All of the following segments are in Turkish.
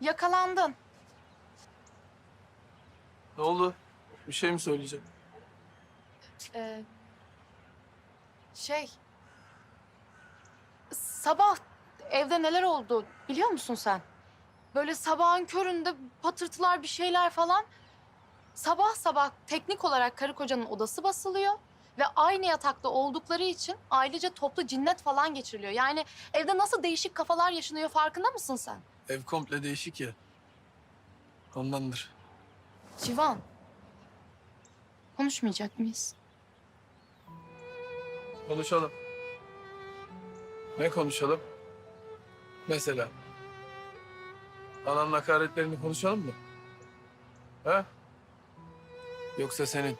Yakalandın. Ne oldu? Bir şey mi söyleyecek? Ee, şey... Sabah evde neler oldu biliyor musun sen? Böyle sabahın köründe patırtılar bir şeyler falan. Sabah sabah teknik olarak karı kocanın odası basılıyor. Ve aynı yatakta oldukları için ailece toplu cinnet falan geçiriliyor. Yani evde nasıl değişik kafalar yaşanıyor farkında mısın sen? Ev komple değişik ya. Ondandır. Civan. Konuşmayacak mıyız? Konuşalım. Ne konuşalım? Mesela. Ananın hakaretlerini konuşalım mı? Ha? Yoksa senin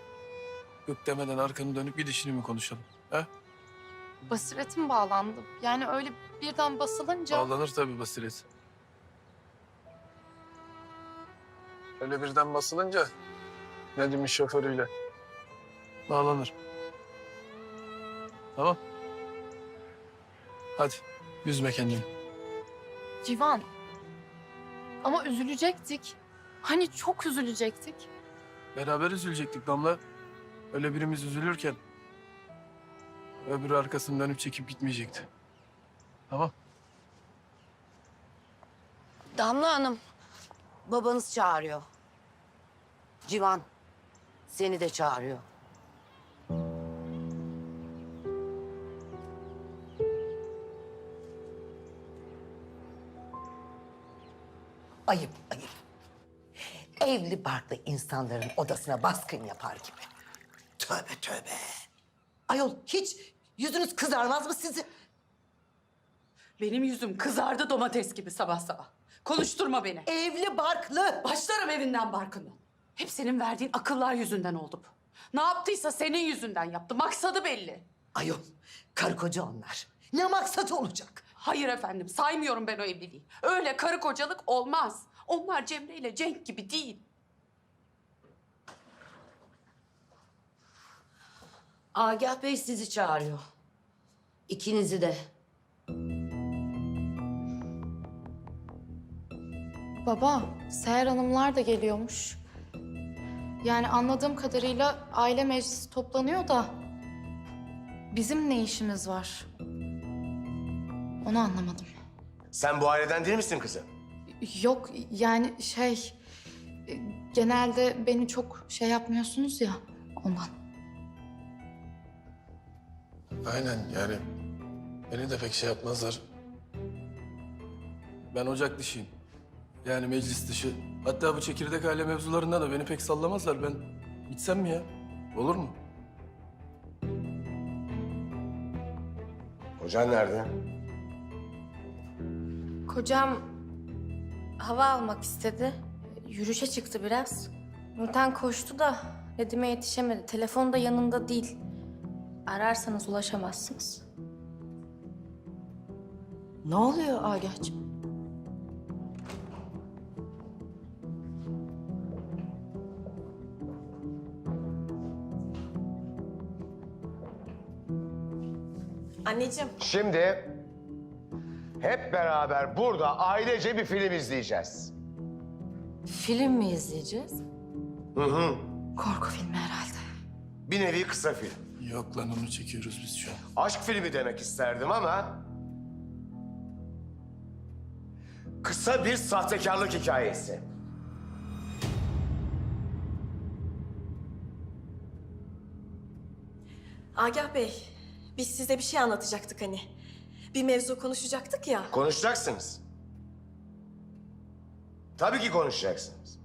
gık demeden arkanı dönüp gidişini mi konuşalım? Ha? Basiretim bağlandı. Yani öyle birden basılınca... Bağlanır tabii basiret. Öyle birden basılınca Nedim'in şoförüyle bağlanır. Tamam. Hadi üzme kendini. Civan. Ama üzülecektik. Hani çok üzülecektik. Beraber üzülecektik Damla. Öyle birimiz üzülürken öbürü arkasını dönüp çekip gitmeyecekti. Tamam. Damla Hanım, babanız çağırıyor. Civan, seni de çağırıyor. Ayıp, ayıp. Evli barklı insanların odasına baskın yapar gibi. Tövbe tövbe. Ayol hiç yüzünüz kızarmaz mı sizin? Benim yüzüm kızardı domates gibi sabah sabah. Konuşturma beni. Evli barklı. Başlarım evinden barkından. Hep senin verdiğin akıllar yüzünden oldu bu. Ne yaptıysa senin yüzünden yaptı. Maksadı belli. Ayol karı koca onlar. Ne maksat olacak? Hayır efendim saymıyorum ben o evliliği. Öyle karı kocalık olmaz. Onlar Cemre ile Cenk gibi değil. Agah Bey sizi çağırıyor. İkinizi de. Baba, Seher Hanımlar da geliyormuş. Yani anladığım kadarıyla aile meclisi toplanıyor da... ...bizim ne işimiz var? Onu anlamadım. Sen bu aileden değil misin kızım? Yok yani şey... Genelde beni çok şey yapmıyorsunuz ya ondan. Aynen yani beni de pek şey yapmazlar. Ben ocak dışıyım. Yani meclis dışı. Hatta bu çekirdek aile mevzularında da beni pek sallamazlar. Ben gitsem mi ya? Olur mu? Hocan nerede? Kocam hava almak istedi. Yürüyüşe çıktı biraz. Nurten koştu da Nedim'e yetişemedi. Telefon da yanında değil. Ararsanız ulaşamazsınız. Ne oluyor Agah'cığım? Anneciğim. Şimdi hep beraber burada ailece bir film izleyeceğiz. Film mi izleyeceğiz? Hı hı. Korku filmi herhalde. Bir nevi kısa film. Yok lan onu çekiyoruz biz şu an. Aşk filmi demek isterdim ama... Kısa bir sahtekarlık hikayesi. Agah Bey, biz size bir şey anlatacaktık hani. Bir mevzu konuşacaktık ya. Konuşacaksınız. Tabii ki konuşacaksınız.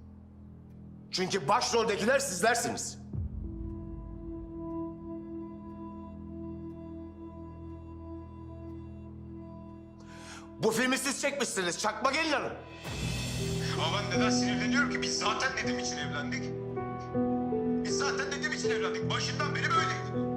Çünkü başroldekiler sizlersiniz. Bu filmi siz çekmişsiniz Çakma Gelin Hanım. Ama ben neden sinirleniyorum ki? Biz zaten Nedim için evlendik. Biz zaten Nedim için evlendik. Başından beri böyleydi.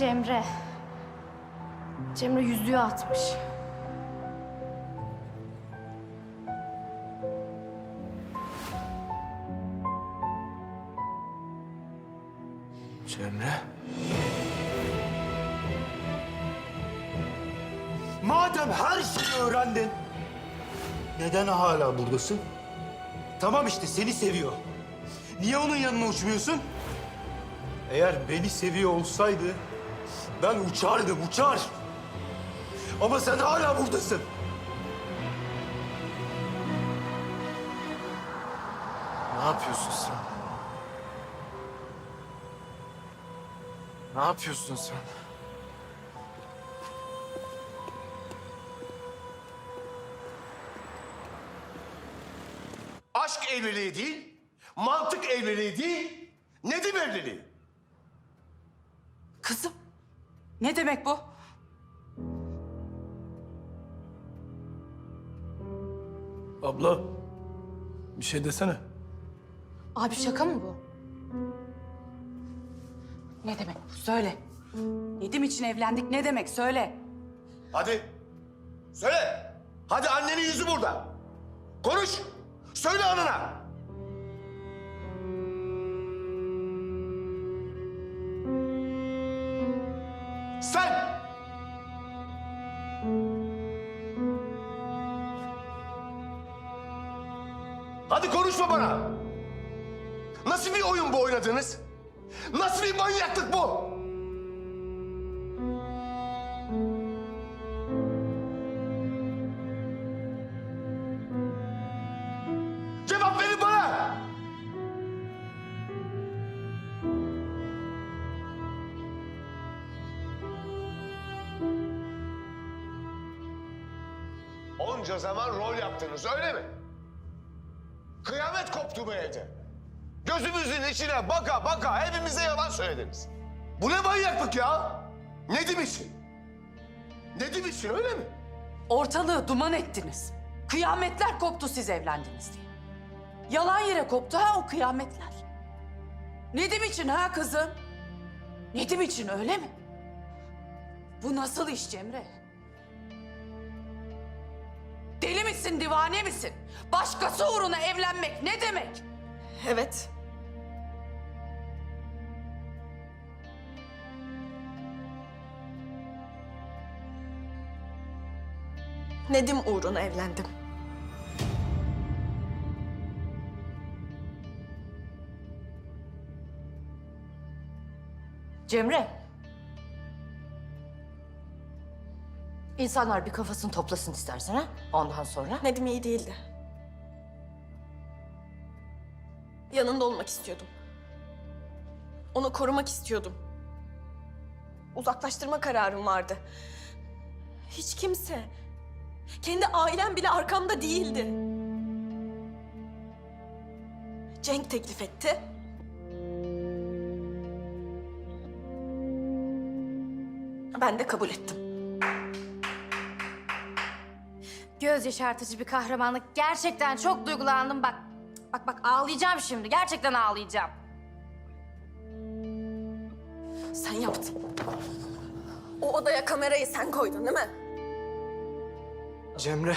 Cemre. Cemre yüzüğü atmış. Cemre. Madem her şeyi öğrendin, neden hala buradasın? Tamam işte seni seviyor. Niye onun yanına uçmuyorsun? Eğer beni seviyor olsaydı ben uçardım, uçar. Ama sen hala buradasın. Ne yapıyorsun sen? Ne yapıyorsun sen? Aşk evliliği değil, mantık evliliği değil, Nedim evliliği. Kızım, ne demek bu? Abla, bir şey desene. Abi şaka mı bu? Ne demek bu? Söyle. Nedim için evlendik ne demek? Söyle. Hadi, söyle. Hadi annenin yüzü burada. Konuş, söyle anına. Konuşma bana. Nasıl bir oyun bu oynadınız? Nasıl bir manyaklık bu? Cevap verin bana! Onca zaman rol yaptınız öyle mi? Kıyamet koptu bu evde. Gözümüzün içine baka baka hepimize yalan söylediniz. Bu ne manyaklık ya? Nedim için? Nedim için öyle mi? Ortalığı duman ettiniz. Kıyametler koptu siz evlendiniz diye. Yalan yere koptu ha o kıyametler. Nedim için ha kızım? Nedim için öyle mi? Bu nasıl iş Cemre? Misin, divane misin? Başkası uğruna evlenmek ne demek? Evet. Nedim uğruna evlendim. Cemre. İnsanlar bir kafasını toplasın istersen ha. Ondan sonra. Nedim iyi değildi. Yanında olmak istiyordum. Onu korumak istiyordum. Uzaklaştırma kararım vardı. Hiç kimse, kendi ailem bile arkamda değildi. Cenk teklif etti. Ben de kabul ettim. Göz yaşartıcı bir kahramanlık. Gerçekten çok duygulandım bak. Bak bak ağlayacağım şimdi. Gerçekten ağlayacağım. Sen yaptın. O odaya kamerayı sen koydun değil mi? Cemre,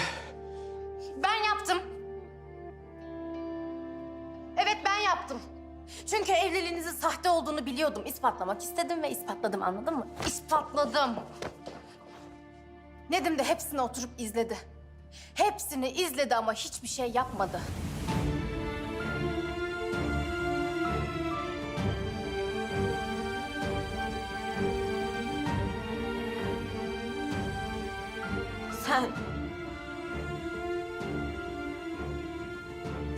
Ben yaptım. Evet ben yaptım. Çünkü evliliğinizin sahte olduğunu biliyordum. İspatlamak istedim ve ispatladım anladın mı? İspatladım. Nedim de hepsini oturup izledi. Hepsini izledi ama hiçbir şey yapmadı. Sen...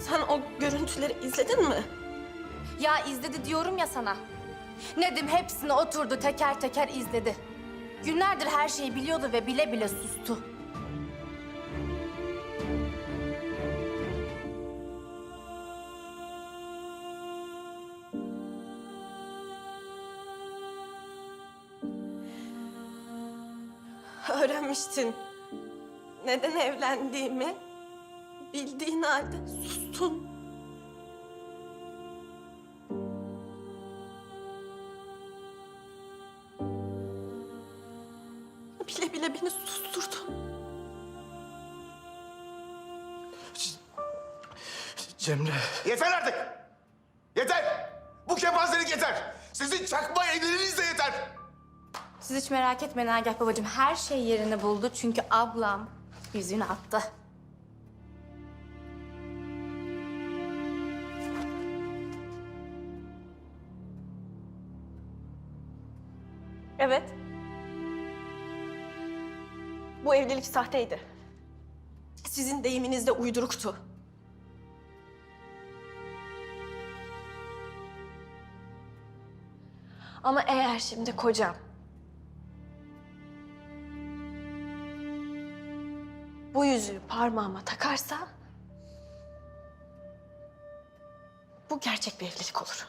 Sen o görüntüleri izledin mi? Ya izledi diyorum ya sana. Nedim hepsini oturdu teker teker izledi. Günlerdir her şeyi biliyordu ve bile bile sustu. Öğrenmiştin. Neden evlendiğimi bildiğin halde sustun. Bile bile beni susturdun. Cemre. Yeter artık! Yeter! Bu kepazelik yeter! Sizin çakma evliliğiniz de yeter! Siz hiç merak etmeyin Agah babacığım. Her şey yerini buldu çünkü ablam yüzüğünü attı. Evet. Bu evlilik sahteydi. Sizin deyiminizde uyduruktu. Ama eğer şimdi kocam bu yüzüğü parmağıma takarsa bu gerçek bir evlilik olur.